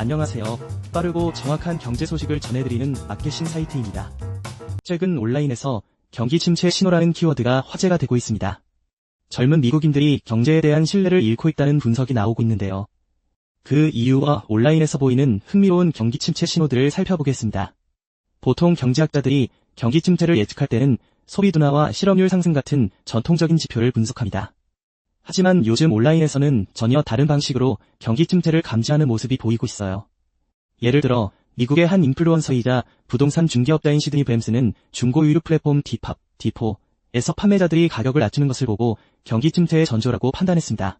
안녕하세요. 빠르고 정확한 경제 소식을 전해드리는 마켓신 사이트입니다. 최근 온라인에서 경기 침체 신호라는 키워드가 화제가 되고 있습니다. 젊은 미국인들이 경제에 대한 신뢰를 잃고 있다는 분석이 나오고 있는데요. 그 이유와 온라인에서 보이는 흥미로운 경기 침체 신호들을 살펴보겠습니다. 보통 경제학자들이 경기 침체를 예측할 때는 소비 둔화와 실업률 상승 같은 전통적인 지표를 분석합니다. 하지만 요즘 온라인에서는 전혀 다른 방식으로 경기 침체를 감지하는 모습이 보이고 있어요. 예를 들어 미국의 한 인플루언서이자 부동산 중개업자인 시드니 뱀스는 중고 유료 플랫폼 디팝, 디포에서 판매자들이 가격을 낮추는 것을 보고 경기 침체의 전조라고 판단했습니다.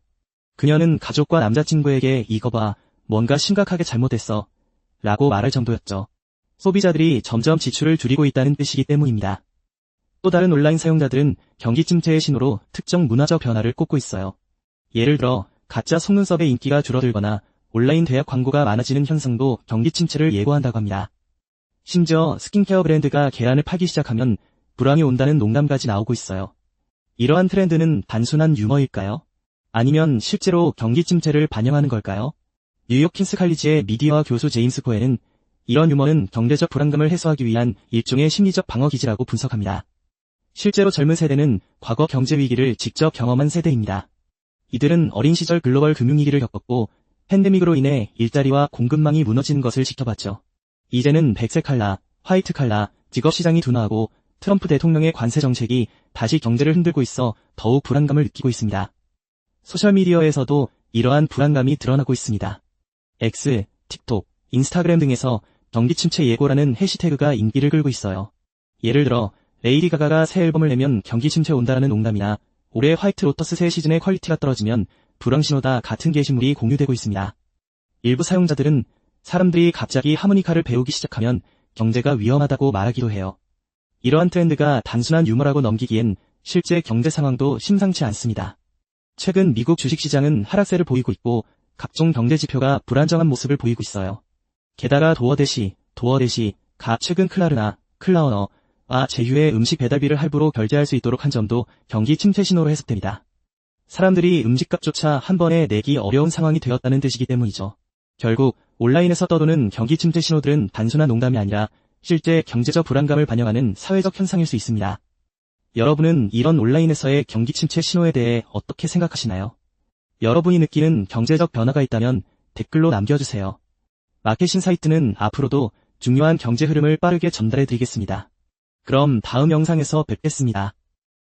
그녀는 가족과 남자친구에게 이거 봐, 뭔가 심각하게 잘못했어. 라고 말할 정도였죠. 소비자들이 점점 지출을 줄이고 있다는 뜻이기 때문입니다. 또 다른 온라인 사용자들은 경기 침체의 신호로 특정 문화적 변화를 꼽고 있어요. 예를 들어 가짜 속눈썹의 인기가 줄어들거나 온라인 대학 광고가 많아지는 현상도 경기 침체를 예고한다고 합니다. 심지어 스킨케어 브랜드가 계란을 팔기 시작하면 불황이 온다는 농담까지 나오고 있어요. 이러한 트렌드는 단순한 유머일까요? 아니면 실제로 경기 침체를 반영하는 걸까요? 뉴욕 킹스 칼리지의 미디어와 교수 제임스 코에는 이런 유머는 경제적 불안감을 해소하기 위한 일종의 심리적 방어 기지라고 분석합니다. 실제로 젊은 세대는 과거 경제 위기를 직접 경험한 세대입니다. 이들은 어린 시절 글로벌 금융위기를 겪었고 팬데믹으로 인해 일자리와 공급망이 무너지는 것을 지켜봤죠. 이제는 백색 칼라, 화이트 칼라, 직업 시장이 둔화하고 트럼프 대통령의 관세 정책이 다시 경제를 흔들고 있어 더욱 불안감을 느끼고 있습니다. 소셜미디어에서도 이러한 불안감이 드러나고 있습니다. X, 틱톡, 인스타그램 등에서 경기 침체 예고라는 해시태그가 인기를 끌고 있어요. 예를 들어 레이디 가가가 새 앨범을 내면 경기 침체 온다라는 농담이나 올해 화이트 로터스 새 시즌의 퀄리티가 떨어지면 불황 신호다 같은 게시물이 공유되고 있습니다. 일부 사용자들은 사람들이 갑자기 하모니카를 배우기 시작하면 경제가 위험하다고 말하기도 해요. 이러한 트렌드가 단순한 유머라고 넘기기엔 실제 경제 상황도 심상치 않습니다. 최근 미국 주식시장은 하락세를 보이고 있고 각종 경제 지표가 불안정한 모습을 보이고 있어요. 게다가 도어대시, 도어대시, 가 최근 클라르나, 클라우너, 와 제휴의 음식 배달비를 할부로 결제할 수 있도록 한 점도 경기 침체 신호로 해석됩니다. 사람들이 음식값조차 한 번에 내기 어려운 상황이 되었다는 뜻이기 때문이죠. 결국 온라인에서 떠도는 경기 침체 신호들은 단순한 농담이 아니라 실제 경제적 불안감을 반영하는 사회적 현상일 수 있습니다. 여러분은 이런 온라인에서의 경기 침체 신호에 대해 어떻게 생각하시나요? 여러분이 느끼는 경제적 변화가 있다면 댓글로 남겨주세요. 마켓신 사이트는 앞으로도 중요한 경제 흐름을 빠르게 전달해 드리겠습니다. 그럼 다음 영상에서 뵙겠습니다.